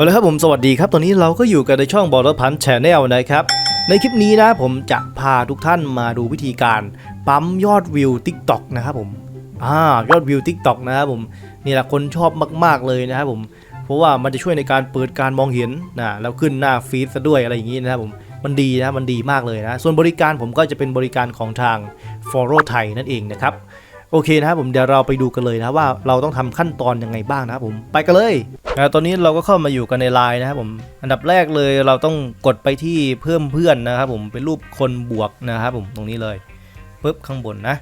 เอาละครับผมสวัสดีครับ ตอนนี้เราก็อยู่กันในช่องบอลพันแชนแนลนะครับ ในคลิปนี้นะผมจะพาทุกท่านมาดูวิธีการปั๊มยอดวิว TikTok นะครับผมอ่ายอดวิว TikTok นะครับผมนี่แหละคนชอบมาก ๆเลยนะครับผม เพราะว่ามันจะช่วยในการเปิดการมองเห็นนะแล้วขึ้นหน้าฟีดซะด้วยอะไรอย่างนี้นะครับผมมันดีนะมันดีมากเลยนะ ส่วนบริการผมก็จะเป็นบริการของทาง Follow Thai นั่นเองนะครับโอเคนะครับผมเดี๋ยวเราไปดูกันเลยนะว่าเราต้องทำขั้นตอนยังไงบ้างนะครับผมไปกันเลย นะตอนนี้เราก็เข้ามาอยู่กันในไลน์นะครับผม อันดับแรกเลยเราต้องกดไปที่เพิ่มเพื่อนนะครับผม เป็นรูปคนบวกนะครับผมตรงนี้เลยปุ๊บข้างบนนะ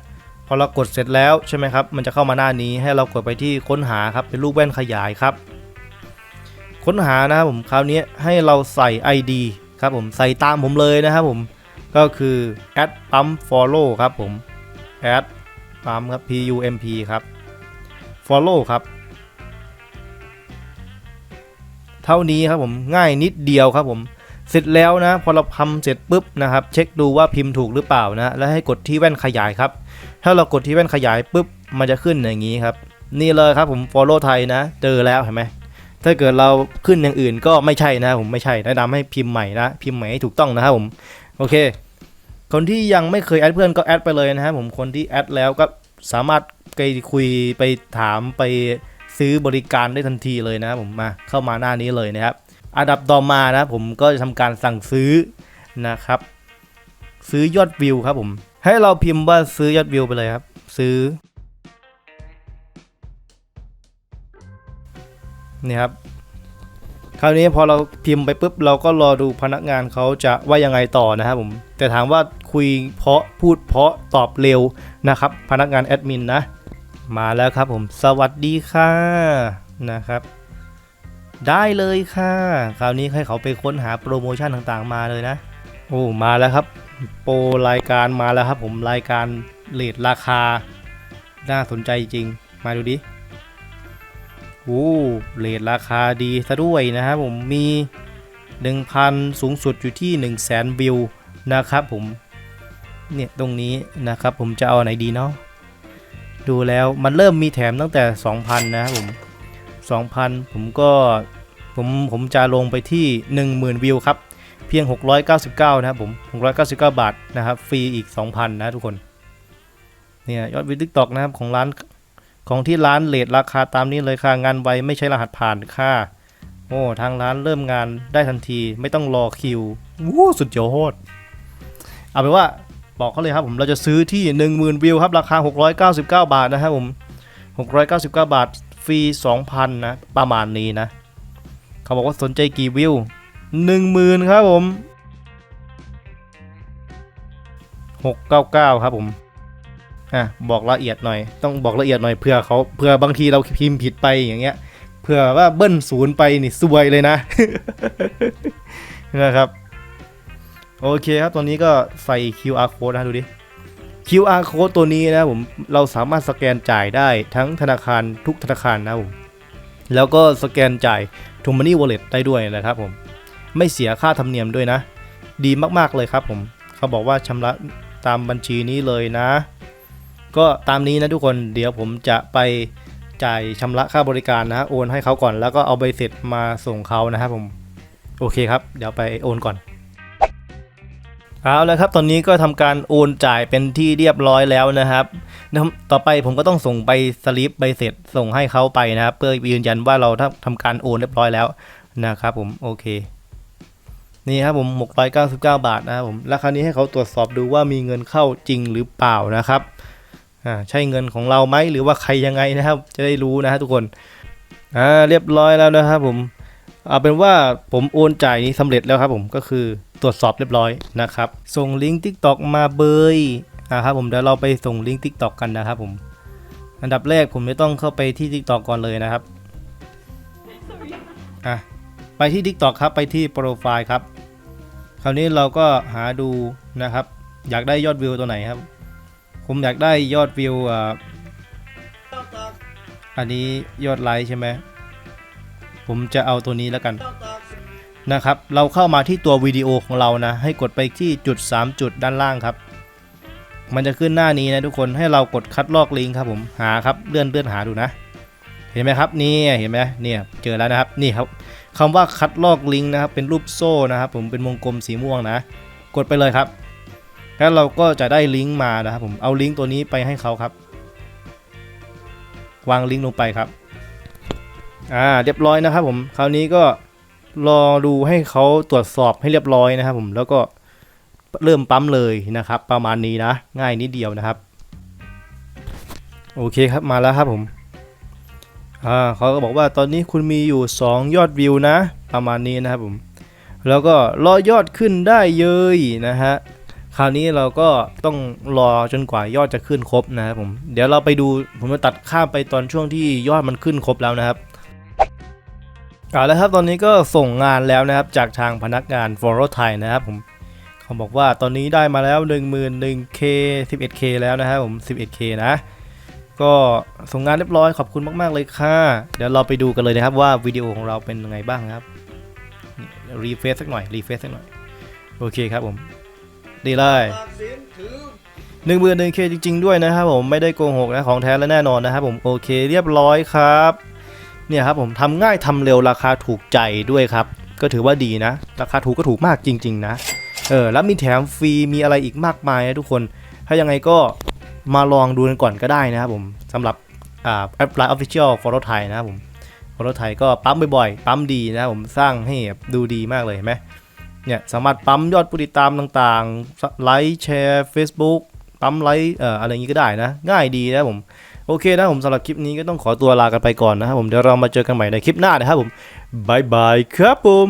พอเรากดเสร็จแล้วใช่ไหมครับ มันจะเข้ามาหน้านี้ให้เรากดไปที่ค้นหาครับ เป็นรูปแว่นขยายครับ ค้นหานะครับผม คราวนี้ให้เราใส่ ID ครับผม ใส่ตามผมเลยนะครับผม ก็คือ add pump follow ครับผม add ปั๊มครับ P U M P ครับ follow ครับ เท่านี้ครับผมง่ายนิดเดียวครับผม เสร็จแล้วนะ พอเราทำเสร็จปุ๊บนะครับ เช็คดูว่าพิมพ์ถูกหรือเปล่านะแล้วให้กดที่แว่นขยายครับ ถ้าเรากดที่แว่นขยายปุ๊บมันจะขึ้นอย่างนี้ครับ นี่เลยครับผม follow ไทยนะ เจอแล้วเห็นไหมถ้าเกิดเราขึ้นอย่างอื่นก็ไม่ใช่นะผมไม่ใช่แนะนำให้พิมพ์ใหม่นะพิมพ์ใหม่ให้ถูกต้องนะครับผมโอเค คนที่ยังไม่เคยแอดเพื่อนก็แอดไปเลยนะครับผมคนที่แอดแล้วก็สามารถไปคุยไปถามไป ซื้อบริการได้ทันทีเลยนะผมมาเข้ามาหน้านี้เลยนะครับอันดับต่อมานะผมก็จะทำการสั่งซื้อนะครับ ซื้อยอดวิวครับผม ให้เราพิมพ์ว่าซื้อยอดวิวไปเลยครับ ซื้อนี่ครับคราวนี้พอเราพิมพ์ไปปุ๊บเราก็รอดูพนักงานเขาจะว่ายังไงต่อนะครับผม แต่ถามว่าคุยเพราะพูดเพราะตอบเร็วนะครับ พนักงานแอดมินนะ มาแล้วครับผมสวัสดีค่ะนะครับ ได้เลยค่ะ คราวนี้ให้เขาไปค้นหาโปรโมชั่นต่างๆมาเลยนะ โอ้มาแล้วครับ โปรรายการมาแล้วครับผมรายการเลทราคา น่าสนใจจริง มาดูดิโอ้เลทราคาดีซะด้วยนะครับผมมี 1,000 สูงสุดอยู่ที่ 1 0 0 0 0แสนวิวนะครับผมเนี่ยตรงนี้นะครับผมจะเอาไหนดีเนาะ ดูแล้วมันเริ่มมีแถมตั้งแต่ 2,000 นะครับผม 2,000 ผมก็ผมผมจะลงไปที่ 10,000 วิวครับ เพียง 699 นะครับผม 699 บาทนะครับ ฟรีอีก 2,000 นะทุกคน เนี่ยยอดวิวทิกตอกนะครับของร้านของที่ร้านเลทราคาตามนี้เลยค่ะ งานไวไม่ใช่รหัสผ่านค่ะ โอ้ทางร้านเริ่มงานได้ทันทีไม่ต้องรอคิววู้สุดยอดเอาเป็นว่า บอกเขาเลยครับผมเราจะซื้อที่ 10,000 วิวครับ ราคา 699 บาทนะครับผม 699 บาท ฟรี 2,000 นะ ประมาณนี้นะ เขาบอกว่าสนใจกี่วิว 10,000 ครับผม 699 ครับผมอะบอกละเอียดหน่อย ต้องบอกละเอียดหน่อยเผื่อเขาเผื่อบางทีเราพิมพ์ผิดไปอย่างเงี้ยเผื่อว่าเบิ้ลศูนย์ไปนี่ซวยเลยนะนะครับ โอเคครับตัวนี้ก็ใส่ QR code นะดูดิ QR code ตัวนี้นะผมเราสามารถสแกนจ่ายได้ทั้งธนาคารทุกธนาคารนะผมแล้วก็สแกนจ่าย t ู Money Wallet ได้ด้วยนะครับผมไม่เสียค่าธรรมเนียมด้วยนะ ดีมากๆเลยครับผมเขาบอกว่าชำระตามบัญชีนี้เลยนะ ก็ตามนี้นะทุกคนเดี๋ยวผมจะไปจ่ายชำระค่าบริการนะฮะโอนให้เขาก่อนแล้วก็เอาใบเสร็จมาส่งเขานะครับผมโอเคครับ เดี๋ยวไปโอนก่อน เอาแล้วครับ ตอนนี้ก็ทำการโอนจ่ายเป็นที่เรียบร้อยแล้วนะครับ ต่อไปผมก็ต้องส่งใบสลิปใบเสร็จส่งให้เขาไปนะครับ เพื่อยืนยันว่าเราทำการโอนเรียบร้อยแล้วนะครับผมโอเค นี่ครับผม 699 บาทนะครับผมแล้วคราวนี้ให้เขาตรวจสอบดูว่ามีเงินเข้าจริงหรือเปล่านะครับอ่าใช่เงินของเราไหมหรือว่าใครยังไงนะครับ จะได้รู้นะฮะทุกคนอ่าเรียบร้อยแล้วนะครับผม เอาเป็นว่าผมโอนจ่ายนี้สำเร็จแล้วครับผมก็คือตรวจสอบเรียบร้อยนะครับ ส่งลิงก์ TikTok มาเบยอ่าครับผมเดี๋ยวเราไปส่งลิงก์ TikTok กันนะครับผม อันดับแรกผมจะต้องเข้าไปที่ TikTok ก่อนเลยนะครับอะไปที่ TikTok ครับไปที่โปรไฟล์ครับ คราวนี้เราก็หาดูนะครับ อยากได้ยอดวิวตัวไหนครับ ผมอยากได้ยอดวิวอ่าอันนี้ยอดไลค์ใช่ไหม ผมจะเอาตัวนี้แล้วกันนะครับ เราเข้ามาที่ตัววิดีโอของเรานะ ให้กดไปที่จุด 3 จุดด้านล่างครับ มันจะขึ้นหน้านี้นะทุกคนให้เรากดคัดลอกลิงก์ครับผมหาครับเลื่อนเลื่อนหาดูนะ เห็นไหมครับนี่เห็นไหมเนี่ยเจอแล้วนะครับนี่ครับคำว่าคัดลอกลิงก์นะครับเป็นรูปโซ่นะครับผมเป็นวงกลมสีม่วงนะ กดไปเลยครับแล้วเราก็จะได้ลิงก์มานะครับผมเอาลิงก์ตัวนี้ไปให้เขาครับ วางลิงก์ลงไปครับ อ่าเรียบร้อยนะครับผมคราวนี้ก็รอดูให้เขาตรวจสอบให้เรียบร้อยนะครับผมแล้วก็เริ่มปั๊มเลยนะครับ ประมาณนี้นะ ง่ายนิดเดียวนะครับ โอเคครับมาแล้วครับผมอ่าเขาก็บอกว่าตอนนี้คุณมีอยู่ 2 ยอดวิวนะ ประมาณนี้นะครับผมแล้วก็รอยอดขึ้นได้เยยนะฮะคราวนี้เราก็ต้องรอจนกว่ายอดจะขึ้นครบนะครับผมเดี๋ยวเราไปดูผมจะตัดข้ามไปตอนช่วงที่ยอดมันขึ้นครบแล้วนะครับ เอาละครับตอนนี้ก็ส่งงานแล้วนะครับจากทางพนักงาน f o r o ไทยนะครับผมเขาบอกว่าตอนนี้ได้มาแล้ว 1 1 0 0 0 k 11k แล้วนะครับผม 11k นะ ก็ส่งงานเรียบร้อยขอบคุณมาก ๆ เลยค่ะ เดี๋ยวเราไปดูกันเลยนะครับว่าวิดีโอของเราเป็นยังไงบ้างครับรีเฟซสักหน่อยรีเฟซสักหน่อย โอเคครับผม ดีเลยหนึ่งหมื่นหนึ่งเคจริง ๆ ด้วยนะครับผมไม่ได้โกหกนะของแท้และแน่นอนนะครับผมโอเคเรียบร้อยครับ เนี่ยครับผมทำง่ายทำเร็วราคาถูกใจด้วยครับ ก็ถือว่าดีนะ ราคาถูกก็ถูกมากจริง ๆ นะ เออแล้วมีแถมฟรีมีอะไรอีกมากมายนะทุกคน ถ้ายังไงก็มาลองดูกันก่อนก็ได้นะครับผมสำหรับแอปไลน์ออฟฟิเชียลฟอร์โรไทยนะครับผมฟอร์โรไทยก็ปั๊มบ่อยๆ ปั๊มดีนะครับผมสร้างให้ดูดีมากเลยเห็นไหมเนี่ยสามารถปั๊มยอดผู้ติดตามต่างๆไลค์แชร์ Facebook ปั๊มไลค์เอ่ออะไรอย่างนี้ก็ได้นะ ง่ายดีนะผม โอเคนะผมสำหรับคลิปนี้ก็ต้องขอตัวลากันไปก่อนนะครับผมเดี๋ยวเรามาเจอกันใหม่ในคลิปหน้านะครับผมบายบายครับผม